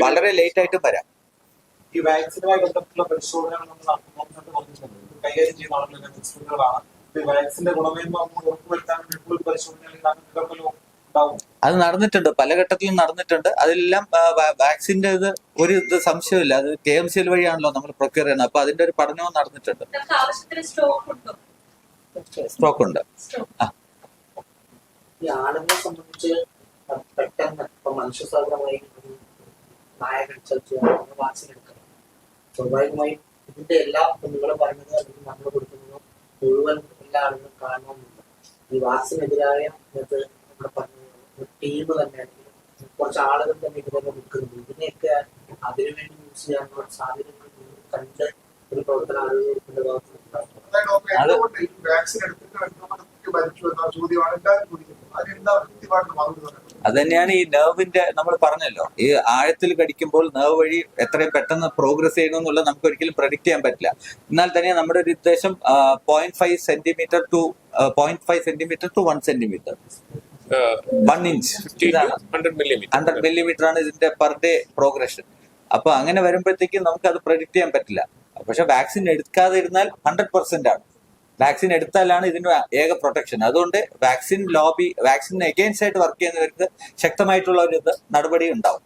വളരെ ലേറ്റ് ആയിട്ടും വരാം. ഈ വാക്സിനുമായി ബന്ധപ്പെട്ടുള്ള പരിശോധനകൾ നമ്മൾ കൈകാര്യം ചെയ്യുന്ന ഈ വാക്സിന്റെ ഗുണമേന്മ നമുക്ക് ഉറപ്പുവരുത്താൻ വേണ്ടിയിട്ടുള്ള ഒരു പരിശോധന അല്ലെങ്കിൽ അങ്ങനെ എന്തെങ്കിലും ഉണ്ടാവും അത് നടന്നിട്ടുണ്ട്. പല ഘട്ടത്തിലും നടന്നിട്ടുണ്ട്. അതെല്ലാം വാക്സിന്റെ ഇത് ഒരു ഇത് സംശയമില്ല അത് കെ എം സി എൽ വഴിയാണല്ലോ നമ്മൾ പ്രൊക്യൂർ ചെയ്യുന്നത്. അപ്പൊ അതിന്റെ ഒരു പഠനവും നടന്നിട്ടുണ്ട്. നമുക്ക് ആവശ്യത്തിന് സ്റ്റോക്ക് ഉണ്ടോ? സ്റ്റോക്ക് ഉണ്ട്. സ്വാഭാവികമായി ഈ ആളുകളെ സംബന്ധിച്ച് പെട്ടെന്ന് ഇപ്പൊ മനുഷ്യ സഹജമായി ഒരു നായ കടിച്ചാൽ വാക്സിൻ എടുക്കണം. സ്വാഭാവികമായും ഇതിന്റെ എല്ലാ നിങ്ങൾ പറയുന്നത് അല്ലെങ്കിൽ നമ്മൾ കൊടുക്കുന്നത് മുഴുവൻ എല്ലാ ആളുകളും കാണണമെന്നില്ല ഈ വാക്സിനെതിരായ ഇത് നമ്മുടെ പറഞ്ഞ. ഒരു ടീം തന്നെ കുറച്ച് ആളുകൾ തന്നെ ഇതുപോലെ നിൽക്കുന്നുണ്ട്. ഇതിനെയൊക്കെ അതിനുവേണ്ടി യൂസ് ചെയ്യാനുള്ള സാധ്യതകൾ കണ്ട് ഒരു പ്രവർത്തന ആളുകളുടെ വാക്സിൻ എടുത്തിട്ട് കുട്ടി ചോദ്യമാണ് എല്ലാവരും ചോദിക്കുന്നത്. അതിന് കൃത്യമായിട്ട് മറുപടി പറയുന്നത് അത് തന്നെയാണ് ഈ നെർവിന്റെ നമ്മൾ പറഞ്ഞല്ലോ. ഈ ആഴത്തിൽ കടിക്കുമ്പോൾ നെർവ് വഴി എത്രയും പെട്ടെന്ന് പ്രോഗ്രസ് ചെയ്യണമെന്നുള്ളത് നമുക്ക് ഒരിക്കലും പ്രഡിക്റ്റ് ചെയ്യാൻ പറ്റില്ല. എന്നാൽ തന്നെ നമ്മുടെ ഒരു ഉദ്ദേശം point five centimetre to point five centimetre to one centimetre one inch hundred millimetre ആണ് ഇതിന്റെ പെർ ഡേ പ്രോഗ്രഷൻ അപ്പൊ അങ്ങനെ വരുമ്പോഴത്തേക്കും നമുക്ക് അത് പ്രഡിക്റ്റ് ചെയ്യാൻ പറ്റില്ല. പക്ഷെ വാക്സിൻ എടുക്കാതെ ഇരുന്നാൽ ഹൺഡ്രഡ് പെർസെന്റ് ആണ്. വാക്സിൻ എടുത്താലാണ് ഇതിന് ഏക പ്രൊട്ടക്ഷൻ. അതുകൊണ്ട് വാക്സിൻ ലോബി വാക്സിൻ അഗേൻസ്റ്റ് ആയിട്ട് വർക്ക് ചെയ്യുന്നവർക്ക് ശക്തമായിട്ടുള്ള ഒരു നടപടി ഉണ്ടാവും.